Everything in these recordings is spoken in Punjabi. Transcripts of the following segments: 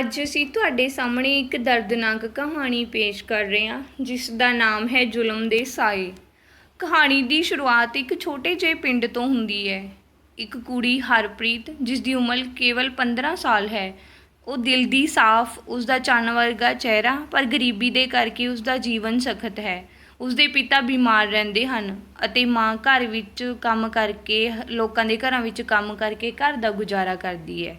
ਅੱਜ ਅਸੀਂ ਤੁਹਾਡੇ ਸਾਹਮਣੇ ਇੱਕ ਦਰਦਨਾਕ ਕਹਾਣੀ ਪੇਸ਼ ਕਰ ਰਹੇ ਹਾਂ, ਜਿਸ ਦਾ ਨਾਮ ਹੈ ਜ਼ੁਲਮ ਦੇ ਸਾਏ। ਕਹਾਣੀ ਦੀ ਸ਼ੁਰੂਆਤ ਇੱਕ ਛੋਟੇ ਜਿਹੇ ਪਿੰਡ ਤੋਂ ਹੁੰਦੀ ਹੈ। ਇੱਕ ਕੁੜੀ ਹਰਪ੍ਰੀਤ, ਜਿਸ ਦੀ ਉਮਰ ਕੇਵਲ 15 ਸਾਲ ਹੈ, ਉਹ ਦਿਲ ਦੀ ਸਾਫ਼, ਉਸ ਦਾ ਚੰਨ ਵਰਗਾ ਚਿਹਰਾ, ਪਰ ਗਰੀਬੀ ਦੇ ਕਰਕੇ ਉਸ ਦਾ ਜੀਵਨ ਸਖਤ ਹੈ। ਉਸ ਦੇ ਪਿਤਾ ਬਿਮਾਰ ਰਹਿੰਦੇ ਹਨ ਅਤੇ ਮਾਂ ਘਰ ਵਿੱਚ ਕੰਮ ਕਰਕੇ, ਲੋਕਾਂ ਦੇ ਘਰਾਂ ਵਿੱਚ ਕੰਮ ਕਰਕੇ ਘਰ ਦਾ ਗੁਜ਼ਾਰਾ ਕਰਦੀ ਹੈ।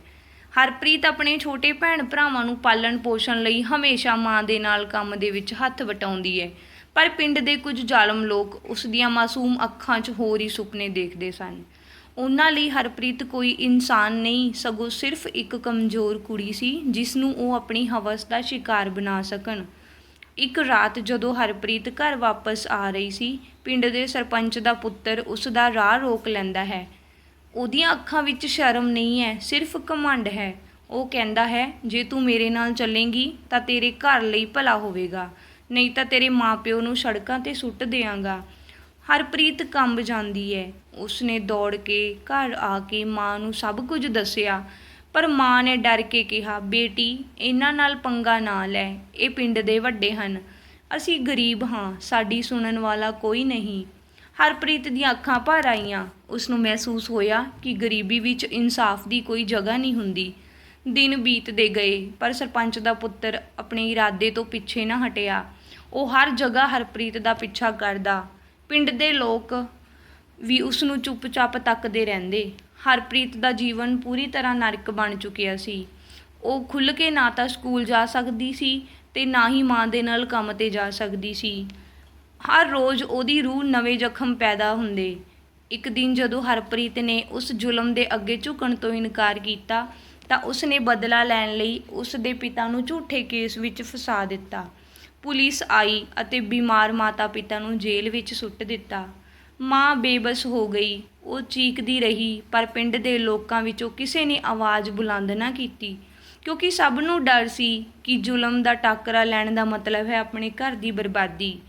ਹਰਪ੍ਰੀਤ ਆਪਣੇ ਛੋਟੇ ਭੈਣ ਭਰਾਵਾਂ ਨੂੰ ਪਾਲਣ ਪੋਸ਼ਣ ਲਈ ਹਮੇਸ਼ਾ ਮਾਂ ਦੇ ਨਾਲ ਕੰਮ ਦੇ ਵਿੱਚ ਹੱਥ ਵਟਾਉਂਦੀ ਹੈ ਪਰ ਪਿੰਡ ਦੇ ਕੁਝ ਜ਼ਾਲਮ ਲੋਕ ਉਸ ਦੀਆਂ ਮਾਸੂਮ ਅੱਖਾਂ 'ਚ ਹੋਰ ਹੀ ਸੁਪਨੇ ਦੇਖਦੇ ਸਨ। ਉਹਨਾਂ ਲਈ ਹਰਪ੍ਰੀਤ ਕੋਈ ਇਨਸਾਨ ਨਹੀਂ, ਸਗੋਂ ਸਿਰਫ ਇੱਕ ਕਮਜ਼ੋਰ ਕੁੜੀ ਸੀ, ਜਿਸ ਨੂੰ ਉਹ ਆਪਣੀ ਹਵਸ ਦਾ ਸ਼ਿਕਾਰ ਬਣਾ ਸਕਣ। ਇੱਕ ਰਾਤ ਜਦੋਂ ਹਰਪ੍ਰੀਤ ਘਰ ਵਾਪਸ ਆ ਰਹੀ ਸੀ, ਪਿੰਡ ਦੇ ਸਰਪੰਚ ਦਾ ਪੁੱਤਰ ਉਸ ਦਾ ਰਾਹ ਰੋਕ ਲੈਂਦਾ ਹੈ। ਉਹਦੀਆਂ ਅੱਖਾਂ ਵਿੱਚ ਸ਼ਰਮ ਨਹੀਂ ਹੈ, ਸਿਰਫ ਘਮੰਡ ਹੈ। ਉਹ ਕਹਿੰਦਾ ਹੈ, ਜੇ ਤੂੰ ਮੇਰੇ ਨਾਲ ਚੱਲੇਂਗੀ ਤਾਂ ਤੇਰੇ ਘਰ ਲਈ ਭਲਾ ਹੋਵੇਗਾ, ਨਹੀਂ ਤਾਂ ਤੇਰੇ ਮਾਪਿਓ ਨੂੰ ਸੜਕਾਂ ਤੇ ਸੁੱਟ ਦਿਆਂਗਾ ਹਰਪ੍ਰੀਤ ਕੰਬ ਜਾਂਦੀ ਹੈ। ਉਸਨੇ ਦੌੜ ਕੇ ਘਰ ਆ ਕੇ ਮਾਂ ਨੂੰ ਸਭ ਕੁਝ ਦੱਸਿਆ, ਪਰ ਮਾਂ ਨੇ ਡਰ ਕੇ ਕਿਹਾ, ਬੇਟੀ, ਇਹਨਾਂ ਨਾਲ ਪੰਗਾ ਨਾ ਲੈ, ਇਹ ਪਿੰਡ ਦੇ ਵੱਡੇ ਹਨ। ਅਸੀਂ ਗਰੀਬ ਹਾਂ, ਸਾਡੀ ਸੁਣਨ ਵਾਲਾ ਕੋਈ ਨਹੀਂ। ਹਰਪ੍ਰੀਤ ਦੀਆਂ ਅੱਖਾਂ ਭਰ ਆਈਆਂ। ਉਸ ਨੂੰ ਮਹਿਸੂਸ ਹੋਇਆ ਕਿ ਗਰੀਬੀ ਵਿੱਚ ਇਨਸਾਫ ਦੀ ਕੋਈ ਜਗ੍ਹਾ ਨਹੀਂ ਹੁੰਦੀ। ਦਿਨ ਬੀਤਦੇ ਗਏ, ਪਰ ਸਰਪੰਚ ਦਾ ਪੁੱਤਰ ਆਪਣੇ ਇਰਾਦੇ ਤੋਂ ਪਿੱਛੇ ਨਾ ਹਟਿਆ। ਉਹ ਹਰ ਜਗ੍ਹਾ ਹਰਪ੍ਰੀਤ ਦਾ ਪਿੱਛਾ ਕਰਦਾ। ਪਿੰਡ ਦੇ ਲੋਕ ਵੀ ਉਸ ਨੂੰ ਚੁੱਪਚਾਪ ਤੱਕਦੇ ਰਹਿੰਦੇ। ਹਰਪ੍ਰੀਤ ਦਾ ਜੀਵਨ ਪੂਰੀ ਤਰ੍ਹਾਂ ਨਰਕ ਬਣ ਚੁੱਕਿਆ ਸੀ। ਉਹ ਖੁੱਲ੍ਹ ਕੇ ਨਾ ਤਾਂ ਸਕੂਲ ਜਾ ਸਕਦੀ ਸੀ ਤੇ ਨਾ ਹੀ ਮਾਂ ਦੇ ਨਾਲ ਕੰਮ ਤੇ ਜਾ ਸਕਦੀ ਸੀ। ਹਰ ਰੋਜ਼ ਉਹਦੀ ਰੂਹ ਨਵੇਂ ਜ਼ਖਮ ਪੈਦਾ ਹੁੰਦੇ। ਇੱਕ ਦਿਨ ਜਦੋਂ ਹਰਪ੍ਰੀਤ ਨੇ ਉਸ ਜ਼ੁਲਮ ਦੇ ਅੱਗੇ ਝੁਕਣ ਤੋਂ ਇਨਕਾਰ ਕੀਤਾ, ਤਾਂ ਉਸ ਨੇ ਬਦਲਾ ਲੈਣ ਲਈ ਉਸ ਦੇ ਪਿਤਾ ਨੂੰ ਝੂਠੇ ਕੇਸ ਵਿੱਚ ਫਸਾ ਦਿੱਤਾ। ਪੁਲਿਸ ਆਈ ਅਤੇ ਬਿਮਾਰ ਮਾਤਾ-ਪਿਤਾ ਨੂੰ ਜੇਲ੍ਹ ਵਿੱਚ ਸੁੱਟ ਦਿੱਤਾ। ਮਾਂ ਬੇਬਸ ਹੋ ਗਈ। ਉਹ ਚੀਕਦੀ ਰਹੀ, ਪਰ ਪਿੰਡ ਦੇ ਲੋਕਾਂ ਵਿੱਚੋਂ ਕਿਸੇ ਨੇ ਆਵਾਜ਼ ਬੁਲੰਦ ਨਾ ਕੀਤੀ। ਕਿਉਂਕਿ ਸਭ ਨੂੰ ਡਰ ਸੀ ਕਿ ਜ਼ੁਲਮ ਦਾ ਟਾਕਰਾ ਲੈਣ ਦਾ ਮਤਲਬ ਹੈ ਆਪਣੇ ਘਰ ਦੀ ਬਰਬਾਦੀ।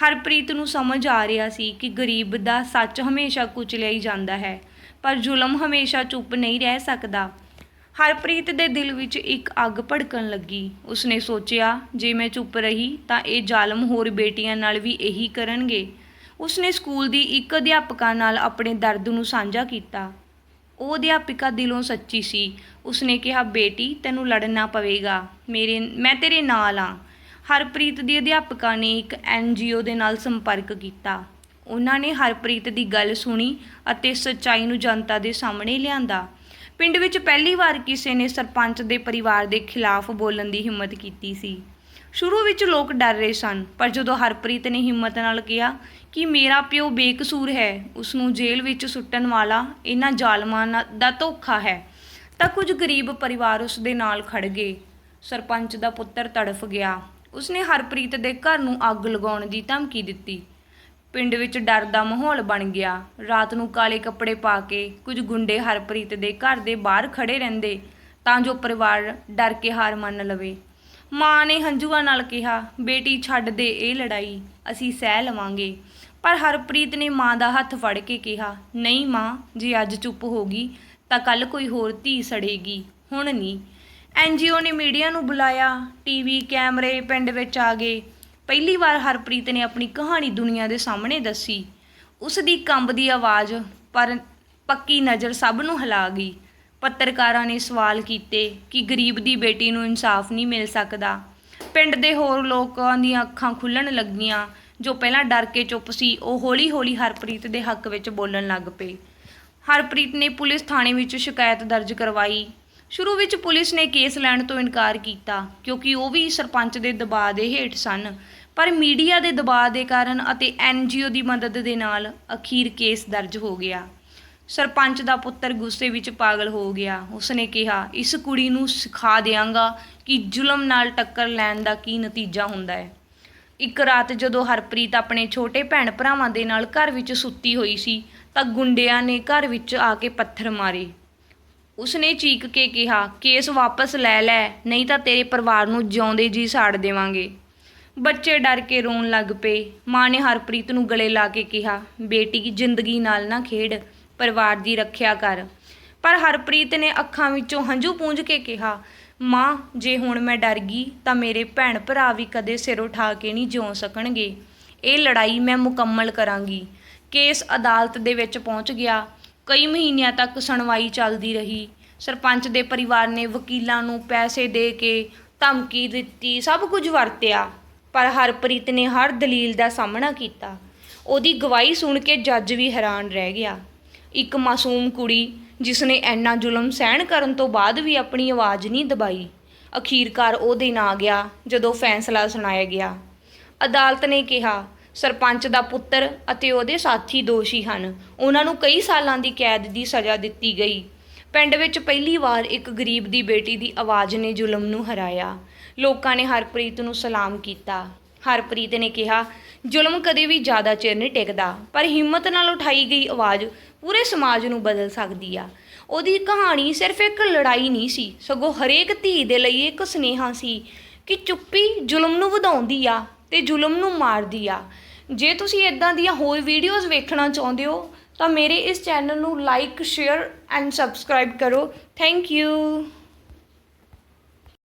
ਹਰਪ੍ਰੀਤ ਨੂੰ ਸਮਝ ਆ ਰਿਹਾ ਸੀ ਕਿ ਗਰੀਬ ਦਾ ਸੱਚ ਹਮੇਸ਼ਾ ਕੁਚਲਿਆ ਹੀ ਜਾਂਦਾ ਹੈ, ਪਰ ਜ਼ੁਲਮ ਹਮੇਸ਼ਾ ਚੁੱਪ ਨਹੀਂ ਰਹਿ ਸਕਦਾ। ਹਰਪ੍ਰੀਤ ਦੇ ਦਿਲ ਵਿੱਚ ਇੱਕ ਅੱਗ ਭੜਕਣ ਲੱਗੀ। ਉਸਨੇ ਸੋਚਿਆ, ਜੇ ਮੈਂ ਚੁੱਪ ਰਹੀ ਤਾਂ ਇਹ ਜ਼ਾਲਮ ਹੋਰ ਬੇਟੀਆਂ ਨਾਲ ਵੀ ਇਹੀ ਕਰਨਗੇ। ਉਸਨੇ ਸਕੂਲ ਦੀ ਇੱਕ ਅਧਿਆਪਕਾ ਨਾਲ ਆਪਣੇ ਦਰਦ ਨੂੰ ਸਾਂਝਾ ਕੀਤਾ। ਉਹ ਅਧਿਆਪਿਕਾ ਦਿਲੋਂ ਸੱਚੀ ਸੀ। ਉਸਨੇ ਕਿਹਾ, ਬੇਟੀ, ਤੈਨੂੰ ਲੜਨਾ ਪਵੇਗਾ। ਮੇਰੇ, ਮੈਂ ਤੇਰੇ ਨਾਲ ਆ। ਹਰਪ੍ਰੀਤ ਦੀ ਅਧਿਆਪਕਾ ਨੇ ਇੱਕ ਐਨਜੀਓ ਦੇ ਨਾਲ ਸੰਪਰਕ ਕੀਤਾ। ਉਹਨਾਂ ਨੇ ਹਰਪ੍ਰੀਤ ਦੀ ਗੱਲ ਸੁਣੀ ਅਤੇ ਸੱਚਾਈ ਨੂੰ ਜਨਤਾ ਦੇ ਸਾਹਮਣੇ ਲਿਆਂਦਾ। ਪਿੰਡ ਵਿੱਚ ਪਹਿਲੀ ਵਾਰ ਕਿਸੇ ਨੇ ਸਰਪੰਚ ਦੇ ਪਰਿਵਾਰ ਦੇ ਖਿਲਾਫ ਬੋਲਣ ਦੀ ਹਿੰਮਤ ਕੀਤੀ ਸੀ। ਸ਼ੁਰੂ ਵਿੱਚ ਲੋਕ ਡਰ ਰਹੇ ਸਨ, ਪਰ ਜਦੋਂ ਹਰਪ੍ਰੀਤ ਨੇ ਹਿੰਮਤ ਨਾਲ ਕਿਹਾ ਕਿ ਮੇਰਾ ਪਿਓ ਬੇਕਸੂਰ ਹੈ ਉਸ ਨੂੰ ਜੇਲ੍ਹ ਵਿੱਚ ਸੁੱਟਣ ਵਾਲਾ ਇਹਨਾਂ ਜ਼ਾਲਮਾਂ ਦਾ ਧੋਖਾ ਹੈ, ਤਾਂ ਕੁਝ ਗਰੀਬ ਪਰਿਵਾਰ ਉਸ ਦੇ ਨਾਲ ਖੜ ਗਏ। ਸਰਪੰਚ ਦਾ ਪੁੱਤਰ ਤੜਫ ਗਿਆ। ਉਸਨੇ ਹਰਪ੍ਰੀਤ ਦੇ ਘਰ ਨੂੰ ਅੱਗ ਲਗਾਉਣ ਦੀ ਧਮਕੀ ਦਿੱਤੀ। ਪਿੰਡ ਵਿੱਚ ਡਰ ਦਾ ਮਾਹੌਲ ਬਣ ਗਿਆ। ਰਾਤ ਨੂੰ ਕਾਲੇ ਕੱਪੜੇ ਪਾ ਕੇ ਕੁਝ ਗੁੰਡੇ ਹਰਪ੍ਰੀਤ ਦੇ ਘਰ ਦੇ ਬਾਹਰ ਖੜੇ ਰਹਿੰਦੇ, ਤਾਂ ਜੋ ਪਰਿਵਾਰ ਡਰ ਕੇ ਹਾਰ ਮੰਨ ਲਵੇ। ਮਾਂ ਨੇ ਹੰਝੂਆਂ ਨਾਲ ਕਿਹਾ, ਬੇਟੀ, ਛੱਡ ਦੇ ਇਹ ਲੜਾਈ, ਅਸੀਂ ਸਹਿ ਲਵਾਂਗੇ। ਪਰ ਹਰਪ੍ਰੀਤ ਨੇ ਮਾਂ ਦਾ ਹੱਥ ਫੜ ਕੇ ਕਿਹਾ, ਨਹੀਂ ਮਾਂ, ਜੇ ਅੱਜ ਚੁੱਪ ਹੋ ਗਈ, ਤਾਂ ਕੱਲ ਕੋਈ ਹੋਰ ਧੀ ਸੜੇਗੀ, ਹੁਣ ਨਹੀਂ। ਐਨਜੀਓ ਨੇ ਮੀਡੀਆ ਨੂੰ ਬੁਲਾਇਆ ਟੀਵੀ ਕੈਮਰੇ ਪਿੰਡ ਵਿੱਚ ਆ ਗਏ। ਪਹਿਲੀ ਵਾਰ ਹਰਪ੍ਰੀਤ ਨੇ ਆਪਣੀ ਕਹਾਣੀ ਦੁਨੀਆ ਦੇ ਸਾਹਮਣੇ ਦੱਸੀ। ਉਸ ਦੀ ਕੰਬਦੀ ਆਵਾਜ਼ ਪਰ ਪੱਕੀ ਨਜ਼ਰ ਸਭ ਨੂੰ ਹਿਲਾ ਗਈ। ਪੱਤਰਕਾਰਾਂ ਨੇ ਸਵਾਲ ਕੀਤੇ ਕਿ ਗਰੀਬ ਦੀ ਬੇਟੀ ਨੂੰ ਇਨਸਾਫ ਨਹੀਂ ਮਿਲ ਸਕਦਾ। ਪਿੰਡ ਦੇ ਹੋਰ ਲੋਕਾਂ ਦੀਆਂ ਅੱਖਾਂ ਖੁੱਲਣ ਲੱਗੀਆਂ, ਜੋ ਪਹਿਲਾਂ ਡਰ ਕੇ ਚੁੱਪ ਸੀ, ਉਹ ਹੌਲੀ-ਹੌਲੀ ਹਰਪ੍ਰੀਤ ਦੇ ਹੱਕ ਵਿੱਚ ਬੋਲਣ ਲੱਗ ਪਏ। ਹਰਪ੍ਰੀਤ ਨੇ ਪੁਲਿਸ ਥਾਣੇ ਵਿੱਚ ਸ਼ਿਕਾਇਤ ਦਰਜ ਕਰਵਾਈ। ਸ਼ੁਰੂ ਵਿੱਚ ਪੁਲਿਸ ਨੇ ਕੇਸ ਲੈਣ ਤੋਂ ਇਨਕਾਰ ਕੀਤਾ, ਕਿਉਂਕਿ ਉਹ ਵੀ ਸਰਪੰਚ ਦੇ ਦਬਾਅ ਦੇ ਹੇਠ ਸਨ। ਪਰ ਮੀਡੀਆ ਦੇ ਦਬਾਅ ਦੇ ਕਾਰਨ ਅਤੇ ਐਨਜੀਓ ਦੀ ਮਦਦ ਦੇ ਨਾਲ ਅਖੀਰ ਕੇਸ ਦਰਜ ਹੋ ਗਿਆ। ਸਰਪੰਚ ਦਾ ਪੁੱਤਰ ਗੁੱਸੇ ਵਿੱਚ ਪਾਗਲ ਹੋ ਗਿਆ। ਉਸਨੇ ਕਿਹਾ, ਇਸ ਕੁੜੀ ਨੂੰ ਸਿਖਾ ਦਿਆਂਗਾ ਕਿ ਜ਼ੁਲਮ ਨਾਲ ਟੱਕਰ ਲੈਣ ਦਾ ਕੀ ਨਤੀਜਾ ਹੁੰਦਾ ਹੈ। ਇੱਕ ਰਾਤ ਜਦੋਂ ਹਰਪ੍ਰੀਤ ਆਪਣੇ ਛੋਟੇ ਭੈਣ ਭਰਾਵਾਂ ਦੇ ਨਾਲ ਘਰ ਵਿੱਚ ਸੁੱਤੀ ਹੋਈ ਸੀ, ਤਾਂ ਗੁੰਡਿਆਂ ਨੇ ਘਰ ਵਿੱਚ ਆ ਕੇ ਪੱਥਰ ਮਾਰੇ। ਉਸਨੇ ਚੀਕ ਕੇ ਕਿਹਾ, ਕੇਸ ਵਾਪਸ ਲੈ ਲੈ, ਨਹੀਂ ਤਾਂ ਤੇਰੇ ਪਰਿਵਾਰ ਨੂੰ ਜਿਉਂਦੇ ਜੀ ਸਾੜ ਦੇਵਾਂਗੇ। ਬੱਚੇ ਡਰ ਕੇ ਰੋਣ ਲੱਗ ਪਏ। ਮਾਂ ਨੇ ਹਰਪ੍ਰੀਤ ਨੂੰ ਗਲੇ ਲਾ ਕੇ ਕਿਹਾ, ਬੇਟੀ, ਜ਼ਿੰਦਗੀ ਨਾਲ ਨਾ ਖੇਡ, ਪਰਿਵਾਰ ਦੀ ਰੱਖਿਆ ਕਰ। ਪਰ ਹਰਪ੍ਰੀਤ ਨੇ ਅੱਖਾਂ ਵਿੱਚੋਂ ਹੰਝੂ ਪੂੰਝ ਕੇ ਕਿਹਾ, ਮਾਂ, ਜੇ ਹੁਣ ਮੈਂ ਡਰ ਗਈ, ਤਾਂ ਮੇਰੇ ਭੈਣ ਭਰਾ ਵੀ ਕਦੇ ਸਿਰ ਉਠਾ ਕੇ ਨਹੀਂ ਜਿਉ ਸਕਣਗੇ। ਇਹ ਲੜਾਈ ਮੈਂ ਮੁਕੰਮਲ ਕਰਾਂਗੀ। ਕੇਸ ਅਦਾਲਤ ਦੇ ਵਿੱਚ ਪਹੁੰਚ ਗਿਆ। ਕਈ ਮਹੀਨਿਆਂ ਤੱਕ ਸੁਣਵਾਈ ਚੱਲਦੀ ਰਹੀ। ਸਰਪੰਚ ਦੇ ਪਰਿਵਾਰ ਨੇ ਵਕੀਲਾਂ ਨੂੰ ਪੈਸੇ ਦੇ ਕੇ ਧਮਕੀ ਦਿੱਤੀ, ਸਭ ਕੁਝ ਵਰਤਿਆ, ਪਰ ਹਰਪ੍ਰੀਤ ਨੇ ਹਰ ਦਲੀਲ ਦਾ ਸਾਹਮਣਾ ਕੀਤਾ। ਉਹਦੀ ਗਵਾਹੀ ਸੁਣ ਕੇ ਜੱਜ ਵੀ ਹੈਰਾਨ ਰਹਿ ਗਿਆ। ਇੱਕ ਮਾਸੂਮ ਕੁੜੀ ਜਿਸ ਨੇ ਇੰਨਾ ਜ਼ੁਲਮ ਸਹਿਣ ਕਰਨ ਤੋਂ ਬਾਅਦ ਵੀ ਆਪਣੀ ਆਵਾਜ਼ ਨਹੀਂ ਦਬਾਈ, ਅਖੀਰਕਾਰ ਉਹ ਦਿਨ ਆ ਗਿਆ, ਜਦੋਂ ਫੈਸਲਾ ਸੁਣਾਇਆ ਗਿਆ। ਅਦਾਲਤ ਨੇ ਕਿਹਾ ਸਰਪੰਚ ਦਾ ਪੁੱਤਰ ਅਤੇ ਉਹਦੇ ਸਾਥੀ ਦੋਸ਼ੀ ਹਨ। ਉਹਨਾਂ ਨੂੰ ਕਈ ਸਾਲਾਂ ਦੀ ਕੈਦ ਦੀ ਸਜ਼ਾ ਦਿੱਤੀ ਗਈ। ਪਿੰਡ ਵਿੱਚ ਪਹਿਲੀ ਵਾਰ ਇੱਕ ਗਰੀਬ ਦੀ ਬੇਟੀ ਦੀ ਆਵਾਜ਼ ਨੇ ਜ਼ੁਲਮ ਨੂੰ ਹਰਾਇਆ। ਲੋਕਾਂ ਨੇ ਹਰਪ੍ਰੀਤ ਨੂੰ ਸਲਾਮ ਕੀਤਾ। ਹਰਪ੍ਰੀਤ ਨੇ ਕਿਹਾ, ਜ਼ੁਲਮ ਕਦੇ ਵੀ ਜ਼ਿਆਦਾ ਚਿਰ ਨਹੀਂ ਟਿਕਦਾ, ਪਰ ਹਿੰਮਤ ਨਾਲ ਉਠਾਈ ਗਈ ਆਵਾਜ਼ ਪੂਰੇ ਸਮਾਜ ਨੂੰ ਬਦਲ ਸਕਦੀ ਆ। ਉਹਦੀ ਕਹਾਣੀ ਸਿਰਫ ਇੱਕ ਲੜਾਈ ਨਹੀਂ ਸੀ, ਸਗੋਂ ਹਰੇਕ ਧੀ ਦੇ ਲਈ ਇੱਕ ਸੁਨੇਹਾ ਸੀ ਕਿ ਚੁੱਪੀ ਜ਼ੁਲਮ ਨੂੰ ਵਧਾਉਂਦੀ ਆ। ਤੇ ਜ਼ੁਲਮ ਨੂੰ ਮਾਰਦੀ ਆ। ਜੇ ਤੁਸੀਂ ਇਦਾਂ ਦੀਆਂ ਹੋਰ ਵੀਡੀਓਜ਼ ਵੇਖਣਾ ਚਾਹੁੰਦੇ ਹੋ, ਤਾਂ ਮੇਰੇ ਇਸ ਚੈਨਲ ਨੂੰ ਲਾਈਕ ਸ਼ੇਅਰ ਐਂਡ ਸਬਸਕ੍ਰਾਈਬ ਕਰੋ। Thank you